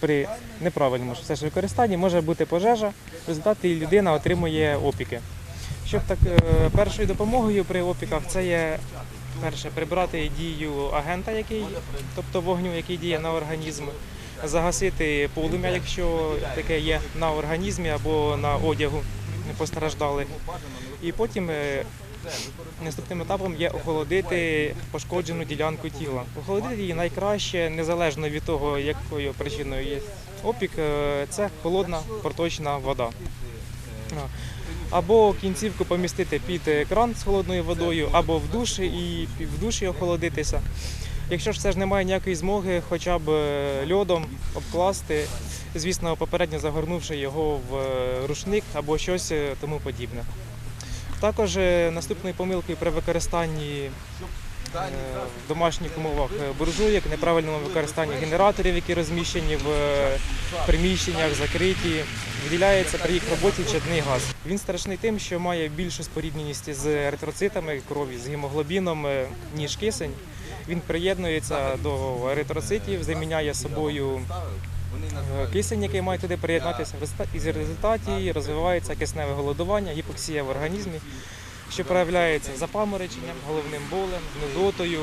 при неправильному все ж використанні може бути пожежа, в результаті людина отримує опіки. Щоб так е, першою допомогою при опіках це є перше прибрати дію агента, який, тобто вогню, який діє на організм, загасити полум'я, якщо таке є на організмі або на одягу постраждалих. І потім е, наступним етапом є охолодити пошкоджену ділянку тіла. Охолодити її найкраще, незалежно від того, якою причиною є опік, е, це холодна проточна вода. Або кінцівку помістити під кран з холодною водою, або в душі і в душі охолодитися. Якщо ж все ж немає ніякої змоги, хоча б е, льодом обкласти, звісно, попередньо загорнувши його в е, рушник або щось тому подібне. Також е, наступною помилкою при використанні е, в домашніх умовах е, буржуєк, неправильному використанні генераторів, які розміщені в приміщеннях, закриті, виділяється при їх роботі чадний газ. Він страшний тим, що має більшу спорідненість з еритроцитами крові, з гемоглобіном, ніж кисень. Він приєднується до еритроцитів, заміняє собою кисень, який має туди приєднатися. І в результаті розвивається кисневе голодування, гіпоксія в організмі, що проявляється запамороченням, головним болем, нудотою.